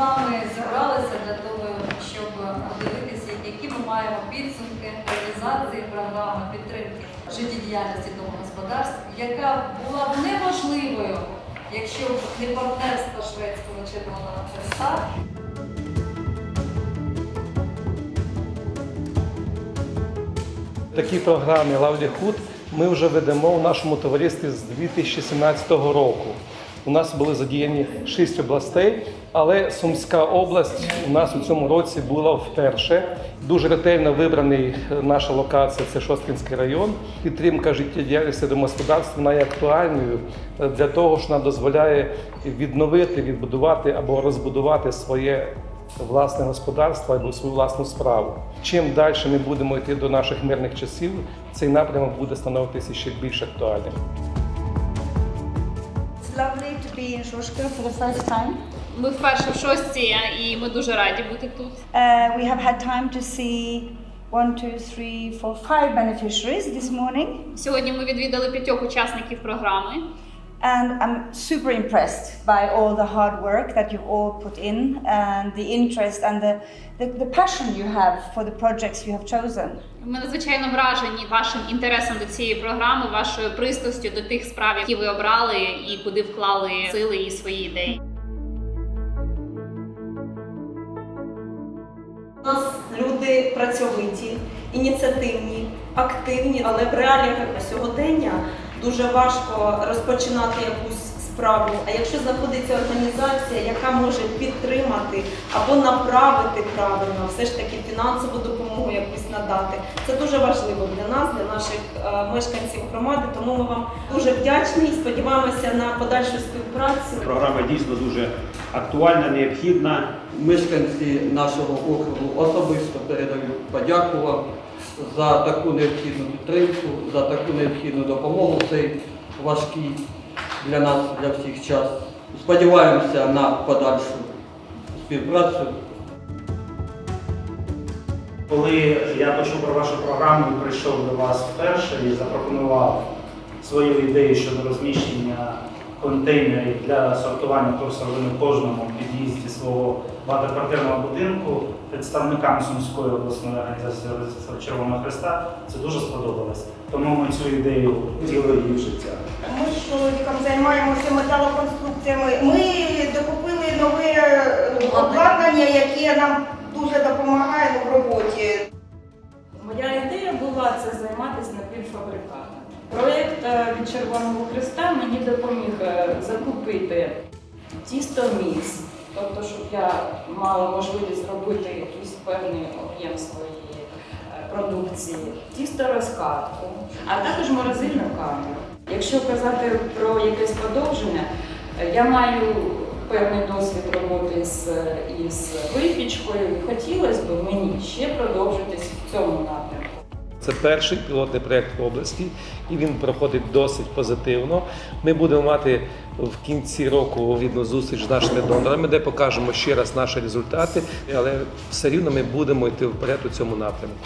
вами зібралися для того, щоб подивитися, які ми маємо підсумки реалізації програми підтримки життєдіяльності домогосподарств, яка була б неможливою, якщо б не партнерство Шведського Червоного Хреста. Такі програми Лавлі Худ ми вже ведемо в нашому товаристві з 2017 року. У нас були задіяні шість областей, але Сумська область у нас у цьому році була вперше. Дуже ретельно вибраний е, наша локація це Шосткінський район. Підтримка життєдіяльності домогосподарства найактуальною е, для того, що вона дозволяє відновити, відбудувати або розбудувати своє власне господарство або свою власну справу. Чим далі ми будемо йти до наших мирних часів, цей напрямок буде становитися ще більш актуальним. To be in Shoshka for the first time. Ми вперше в шостці, і ми дуже раді бути тут. Uh, we have had time to see one, two, three, four, five beneficiaries this morning, Сьогодні ми відвідали п'ятьох учасників програми. And I'm super impressed by all the hard work that you all put in, and the interest and the, the, the passion you have for the projects you have chosen. Ми надзвичайно вражені вашим інтересом до цієї програми, вашою пристрастю до тих справ, які ви обрали і куди вклали сили і свої ідеї. У нас люди працьовиті, ініціативні, активні, але в реаліях сьогодення дуже важко розпочинати якусь справу. А якщо знаходиться організація, яка може підтримати або направити правильно, все ж таки фінансову допомогу якусь надати, це дуже важливо для нас, для наших е, мешканців громади. Тому ми вам дуже вдячні і сподіваємося на подальшу співпрацю. Програма дійсно дуже актуальна, необхідна. Мешканці нашого округу особисто передають подяку вам за таку необхідну підтримку, за таку необхідну допомогу в цей важкий для нас, для всіх час. Сподіваємося на подальшу співпрацю. Коли я почув про вашу програму і прийшов до вас вперше і запропонував свою ідею щодо розміщення контейнерів для сортування торсовини в кожному під'їзді свого багатоквартирного будинку представникам Сумської обласної організації Червоного Христа, це дуже сподобалось. Тому ми цю ідею втілили в життя. Ми з чоловіком займаємося металоконструкціями. Ми докупили нове е, обладнання, яке нам дуже допомагає в роботі. Моя ідея була це займатися напівфабрикатами. Проєкт е, від Червоного Христа мені допоміг е, закупити тісто міс, тобто, щоб я мала можливість зробити якийсь певний об'єм своєї е, продукції, тісто розкатку, а також морозильну камеру. Якщо казати про якесь подовження, я маю певний досвід роботи з, із випічкою, хотілося б мені ще напрямку. Це перший пілотний проєкт в області, і він проходить досить позитивно. Ми будемо мати в кінці року відну зустріч з нашими донорами, де покажемо ще раз наші результати, але все рівно ми будемо йти вперед у цьому напрямку.